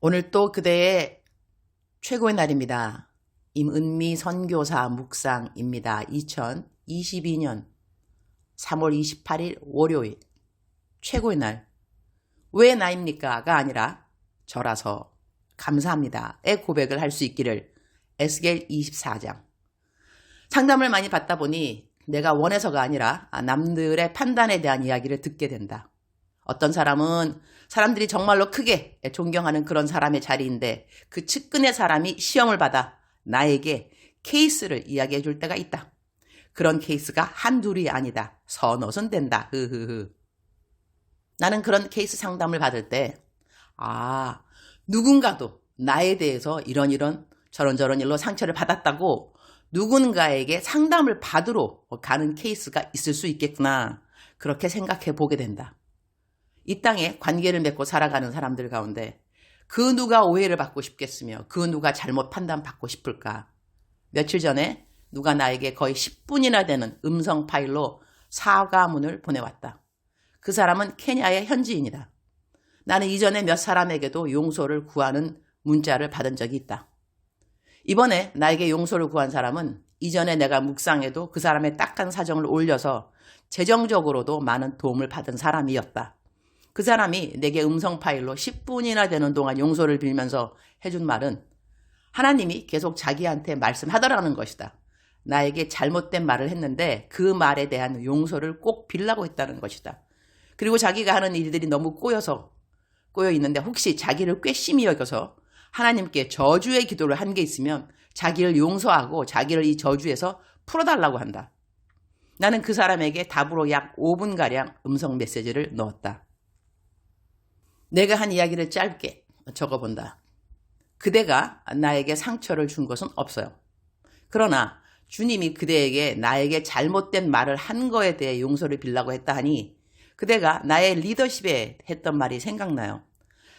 오늘 또 그대의 최고의 날입니다. 임은미 선교사 묵상입니다. 2022년 3월 28일 월요일 최고의 날. 왜 나입니까?가 아니라 저라서 감사합니다.의 고백을 할 수 있기를 에스겔 24장. 상담을 많이 받다 보니 내가 원해서가 아니라 남들의 판단에 대한 이야기를 듣게 된다. 어떤 사람은 사람들이 정말로 크게 존경하는 그런 사람의 자리인데 그 측근의 사람이 시험을 받아 나에게 케이스를 이야기해 줄 때가 있다. 그런 케이스가 한둘이 아니다. 서너선 된다. 흐흐흐. 나는 그런 케이스 상담을 받을 때, 아, 누군가도 나에 대해서 이런 이런 저런저런 일로 상처를 받았다고 누군가에게 상담을 받으러 가는 케이스가 있을 수 있겠구나. 그렇게 생각해 보게 된다. 이 땅에 관계를 맺고 살아가는 사람들 가운데 그 누가 오해를 받고 싶겠으며 그 누가 잘못 판단받고 싶을까. 며칠 전에 누가 나에게 거의 10분이나 되는 음성 파일로 사과문을 보내왔다. 그 사람은 케냐의 현지인이다. 나는 이전에 몇 사람에게도 용서를 구하는 문자를 받은 적이 있다. 이번에 나에게 용서를 구한 사람은 이전에 내가 묵상해도 그 사람의 딱한 사정을 올려서 재정적으로도 많은 도움을 받은 사람이었다. 그 사람이 내게 음성 파일로 10분이나 되는 동안 용서를 빌면서 해준 말은 하나님이 계속 자기한테 말씀하더라는 것이다. 나에게 잘못된 말을 했는데 그 말에 대한 용서를 꼭 빌라고 했다는 것이다. 그리고 자기가 하는 일들이 너무 꼬여서 꼬여 있는데 혹시 자기를 괘씸히 여겨서 하나님께 저주의 기도를 한 게 있으면 자기를 용서하고 자기를 이 저주에서 풀어달라고 한다. 나는 그 사람에게 답으로 약 5분가량 음성 메시지를 넣었다. 내가 한 이야기를 짧게 적어본다. 그대가 나에게 상처를 준 것은 없어요. 그러나 주님이 그대에게 나에게 잘못된 말을 한 거에 대해 용서를 빌라고 했다 하니 그대가 나의 리더십에 했던 말이 생각나요.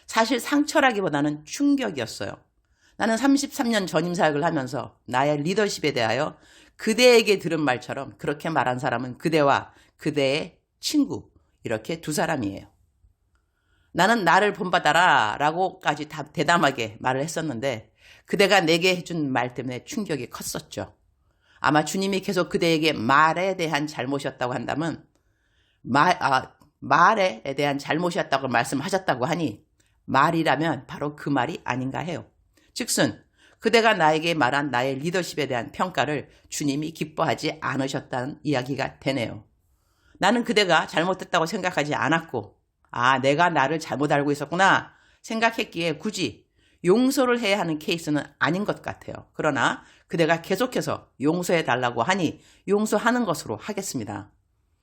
사실 상처라기보다는 충격이었어요. 나는 33년 전임 사역을 하면서 나의 리더십에 대하여 그대에게 들은 말처럼 그렇게 말한 사람은 그대와 그대의 친구 이렇게 두 사람이에요. 나는 나를 본받아라 라고까지 대담하게 말을 했었는데 그대가 내게 해준 말 때문에 충격이 컸었죠. 아마 주님이 계속 그대에게 말에 대한 잘못이었다고 한다면 말, 아, 말에 대한 잘못이었다고 말씀하셨다고 하니 말이라면 바로 그 말이 아닌가 해요. 즉슨 그대가 나에게 말한 나의 리더십에 대한 평가를 주님이 기뻐하지 않으셨다는 이야기가 되네요. 나는 그대가 잘못했다고 생각하지 않았고 아, 내가 나를 잘못 알고 있었구나 생각했기에 굳이 용서를 해야 하는 케이스는 아닌 것 같아요. 그러나 그대가 계속해서 용서해 달라고 하니 용서하는 것으로 하겠습니다.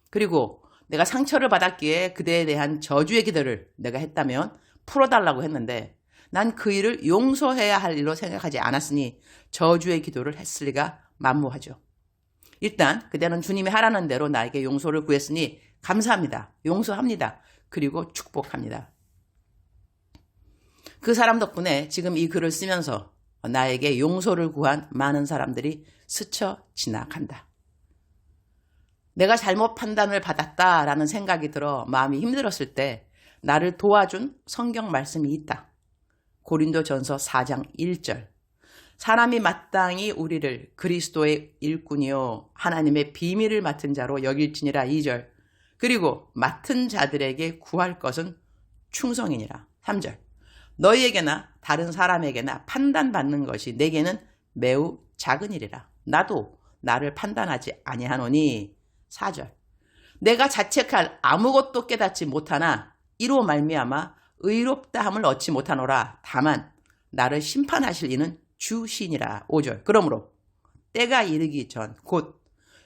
그리고 내가 상처를 받았기에 그대에 대한 저주의 기도를 내가 했다면 풀어달라고 했는데 난 그 일을 용서해야 할 일로 생각하지 않았으니 저주의 기도를 했을 리가 만무하죠. 일단 그대는 주님이 하라는 대로 나에게 용서를 구했으니 감사합니다. 용서합니다. 그리고 축복합니다. 그 사람 덕분에 지금 이 글을 쓰면서 나에게 용서를 구한 많은 사람들이 스쳐 지나간다. 내가 잘못 판단을 받았다라는 생각이 들어 마음이 힘들었을 때 나를 도와준 성경 말씀이 있다. 고린도 전서 4장 1절. 사람이 마땅히 우리를 그리스도의 일꾼이요 하나님의 비밀을 맡은 자로 여길지니라 2절. 그리고 맡은 자들에게 구할 것은 충성이니라. 3절. 너희에게나 다른 사람에게나 판단받는 것이 내게는 매우 작은 일이라. 나도 나를 판단하지 아니하노니. 4절. 내가 자책할 아무것도 깨닫지 못하나 이로 말미암아 의롭다함을 얻지 못하노라. 다만 나를 심판하실 이는 주신이라. 5절. 그러므로 때가 이르기 전 곧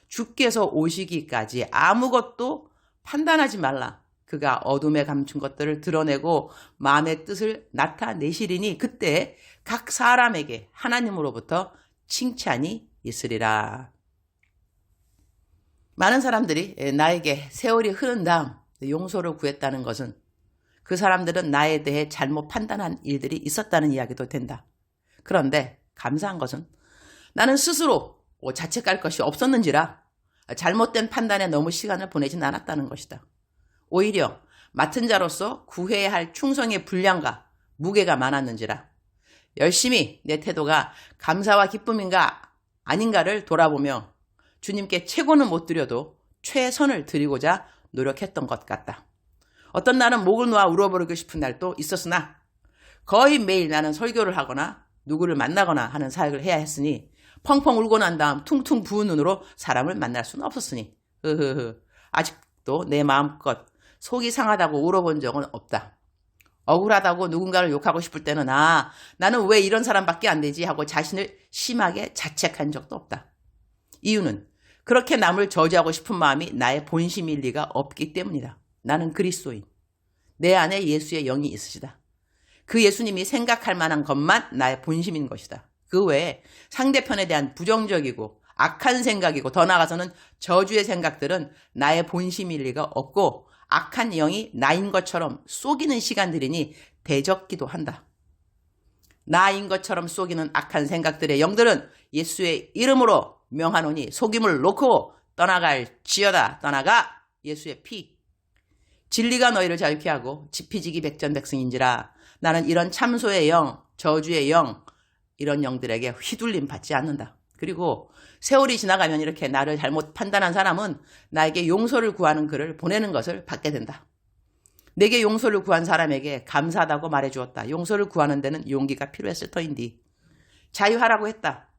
주께서 오시기까지 아무것도 판단하지 말라. 그가 어둠에 감춘 것들을 드러내고 마음의 뜻을 나타내시리니 그때 각 사람에게 하나님으로부터 칭찬이 있으리라. 많은 사람들이 나에게 세월이 흐른 다음 용서를 구했다는 것은 그 사람들은 나에 대해 잘못 판단한 일들이 있었다는 이야기도 된다. 그런데 감사한 것은 나는 스스로 자책할 것이 없었는지라 잘못된 판단에 너무 시간을 보내진 않았다는 것이다. 오히려 맡은 자로서 구해야 할 충성의 분량과 무게가 많았는지라. 열심히 내 태도가 감사와 기쁨인가 아닌가를 돌아보며 주님께 최고는 못 드려도 최선을 드리고자 노력했던 것 같다. 어떤 날은 목을 놓아 울어버리고 싶은 날도 있었으나 거의 매일 나는 설교를 하거나 누구를 만나거나 하는 사역을 해야 했으니 펑펑 울고 난 다음 퉁퉁 부은 눈으로 사람을 만날 수는 없었으니 흐흐흐 아직도 내 마음껏 속이 상하다고 울어본 적은 없다. 억울하다고 누군가를 욕하고 싶을 때는 아 나는 왜 이런 사람밖에 안 되지 하고 자신을 심하게 자책한 적도 없다. 이유는 그렇게 남을 저주하고 싶은 마음이 나의 본심일 리가 없기 때문이다. 나는 그리스도인. 내 안에 예수의 영이 있으시다. 그 예수님이 생각할 만한 것만 나의 본심인 것이다. 그 외에 상대편에 대한 부정적이고 악한 생각이고 더 나아가서는 저주의 생각들은 나의 본심일 리가 없고 악한 영이 나인 것처럼 속이는 시간들이니 대적기도 한다. 나인 것처럼 속이는 악한 생각들의 영들은 예수의 이름으로 명하노니 속임을 놓고 떠나갈 지어다. 떠나가 예수의 피. 진리가 너희를 자유케 하고 지피지기 백전백승인지라. 나는 이런 참소의 영 저주의 영 이런 영들에게 휘둘림 받지 않는다. 그리고 세월이 지나가면 이렇게 나를 잘못 판단한 사람은 나에게 용서를 구하는 글을 보내는 것을 받게 된다. 내게 용서를 구한 사람에게 감사하다고 말해 주었다. 용서를 구하는 데는 용기가 필요했을 터인디. 자유하라고 했다.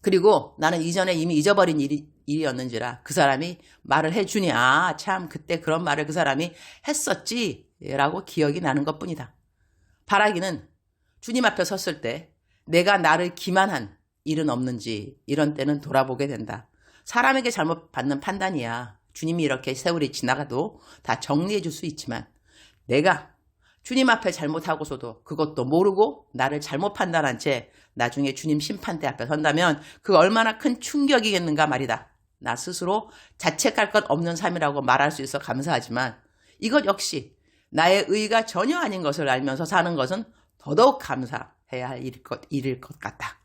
그리고 나는 이전에 이미 잊어버린 일이, 일이었는지라 그 사람이 말을 해주니 아 참 그때 그런 말을 그 사람이 했었지 라고 기억이 나는 것뿐이다. 바라기는 주님 앞에 섰을 때 내가 나를 기만한 일은 없는지 이런 때는 돌아보게 된다. 사람에게 잘못 받는 판단이야. 주님이 이렇게 세월이 지나가도 다 정리해 줄 수 있지만 내가 주님 앞에 잘못하고서도 그것도 모르고 나를 잘못 판단한 채 나중에 주님 심판대 앞에 선다면 그 얼마나 큰 충격이겠는가 말이다. 나 스스로 자책할 것 없는 삶이라고 말할 수 있어 감사하지만 이것 역시 나의 의가 전혀 아닌 것을 알면서 사는 것은 더더욱 감사해야 할 일일 것, 일일 것 같다.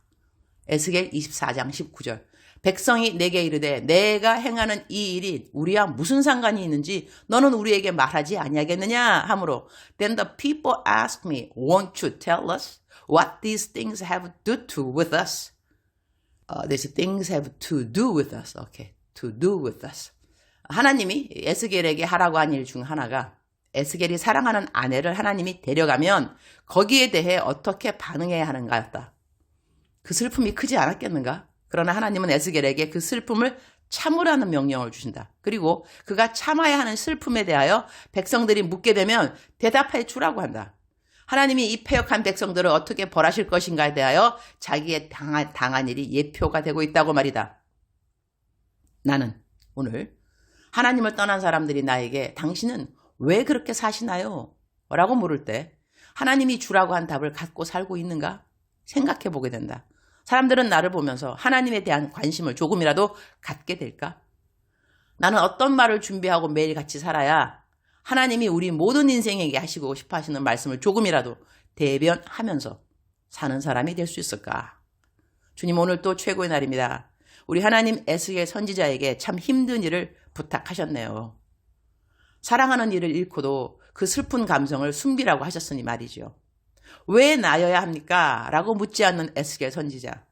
에스겔 24장 19절. 백성이 내게 이르되 내가 행하는 이 일이 우리와 무슨 상관이 있는지 너는 우리에게 말하지 아니하겠느냐 하므로 then the people asked me won't you tell us what these things have to do with us uh, these things have to do with us okay to do with us 하나님이 에스겔에게 하라고 한 일 중 하나가 에스겔이 사랑하는 아내를 하나님이 데려가면 거기에 대해 어떻게 반응해야 하는가였다. 그 슬픔이 크지 않았겠는가? 그러나 하나님은 에스겔에게 그 슬픔을 참으라는 명령을 주신다. 그리고 그가 참아야 하는 슬픔에 대하여 백성들이 묻게 되면 대답해 주라고 한다. 하나님이 이 폐역한 백성들을 어떻게 벌하실 것인가에 대하여 자기의 당한, 당한 일이 예표가 되고 있다고 말이다. 나는 오늘 하나님을 떠난 사람들이 나에게 당신은 왜 그렇게 사시나요? 라고 물을 때 하나님이 주라고 한 답을 갖고 살고 있는가 생각해 보게 된다. 사람들은 나를 보면서 하나님에 대한 관심을 조금이라도 갖게 될까? 나는 어떤 말을 준비하고 매일 같이 살아야 하나님이 우리 모든 인생에게 하시고 싶어 하시는 말씀을 조금이라도 대변하면서 사는 사람이 될 수 있을까? 주님 오늘 또 최고의 날입니다. 우리 하나님 에스겔 선지자에게 참 힘든 일을 부탁하셨네요. 사랑하는 일을 잃고도 그 슬픈 감성을 숨기라고 하셨으니 말이죠. 왜 나여야 합니까? 라고 묻지 않는 에스겔 선지자.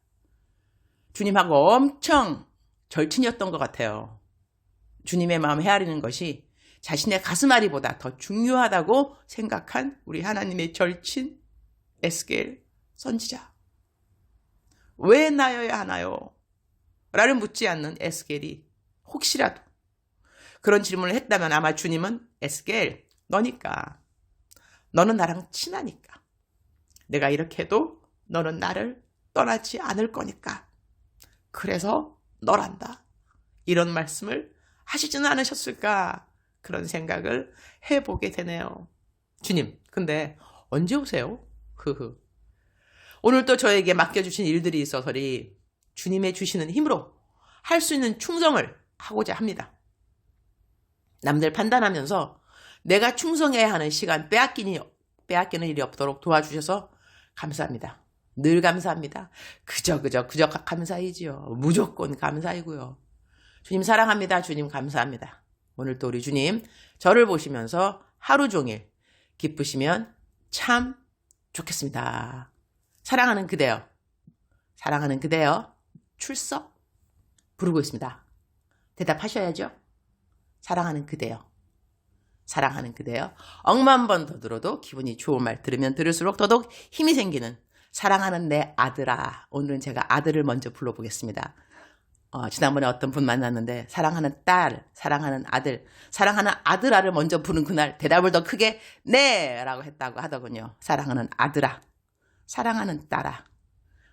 주님하고 엄청 절친이었던 것 같아요. 주님의 마음 헤아리는 것이 자신의 가슴앓이보다 더 중요하다고 생각한 우리 하나님의 절친 에스겔 선지자. 왜 나여야 하나요? 라를 묻지 않는 에스겔이 혹시라도 그런 질문을 했다면 아마 주님은 에스겔 너니까 너는 나랑 친하니까 내가 이렇게 해도 너는 나를 떠나지 않을 거니까. 그래서 너란다. 이런 말씀을 하시지는 않으셨을까? 그런 생각을 해보게 되네요. 주님, 근데 언제 오세요? 흐흐. 오늘 또 저에게 맡겨주신 일들이 있어서리 주님의 주시는 힘으로 할 수 있는 충성을 하고자 합니다. 남들 판단하면서 내가 충성해야 하는 시간 빼앗기니, 빼앗기는 일이 없도록 도와주셔서 감사합니다. 늘 감사합니다. 그저 그저 그저 감사이지요. 무조건 감사이고요. 주님 사랑합니다. 주님 감사합니다. 오늘 또 우리 주님 저를 보시면서 하루 종일 기쁘시면 참 좋겠습니다. 사랑하는 그대여. 사랑하는 그대여. 출석? 부르고 있습니다. 대답하셔야죠. 사랑하는 그대여. 사랑하는 그대여. 억만 번 더 들어도 기분이 좋은 말 들으면 들을수록 더더욱 힘이 생기는 사랑하는 내 아들아. 오늘은 제가 아들을 먼저 불러보겠습니다. 어, 지난번에 어떤 분 만났는데 사랑하는 딸, 사랑하는 아들, 사랑하는 아들아를 먼저 부른 그날 대답을 더 크게 네라고 했다고 하더군요. 사랑하는 아들아, 사랑하는 딸아.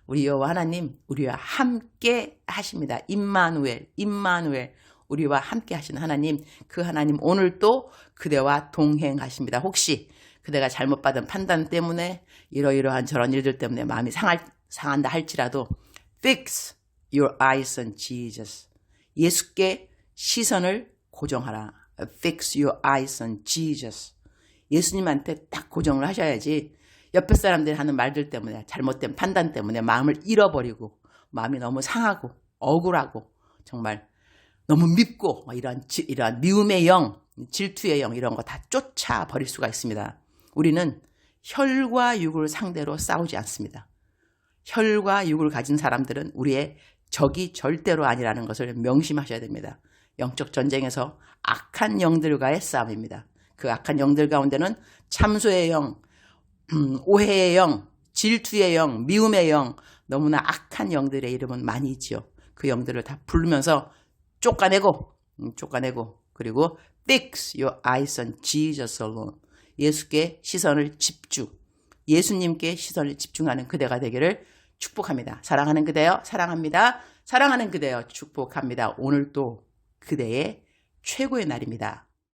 우리 여호와 하나님 우리와 함께 하십니다. 임마누엘, 임마누엘. 우리와 함께 하시는 하나님, 그 하나님 오늘도 그대와 동행하십니다. 혹시 그대가 잘못 받은 판단 때문에 이러이러한 저런 일들 때문에 마음이 상할, 상한다 할지라도 fix your eyes on Jesus. 예수께 시선을 고정하라. fix your eyes on Jesus. 예수님한테 딱 고정을 하셔야지 옆에 사람들이 하는 말들 때문에 잘못된 판단 때문에 마음을 잃어버리고 마음이 너무 상하고 억울하고 정말 너무 밉고 뭐 이런 지- 이런 미움의 영, 질투의 영 이런 거 다 쫓아 버릴 수가 있습니다. 우리는 혈과 육을 상대로 싸우지 않습니다. 혈과 육을 가진 사람들은 우리의 적이 절대로 아니라는 것을 명심하셔야 됩니다. 영적 전쟁에서 악한 영들과의 싸움입니다. 그 악한 영들 가운데는 참소의 영, 음, 오해의 영, 질투의 영, 미움의 영, 너무나 악한 영들의 이름은 많이 있지요. 그 영들을 다 부르면서 쫓아내고, 음, 쫓아내고, 그리고 fix your eyes on Jesus alone. 예수께 시선을 집중, 예수님께 시선을 집중하는 그대가 되기를 축복합니다. 사랑하는 그대여, 사랑합니다. 사랑하는 그대여, 축복합니다. 오늘도 그대의 최고의 날입니다.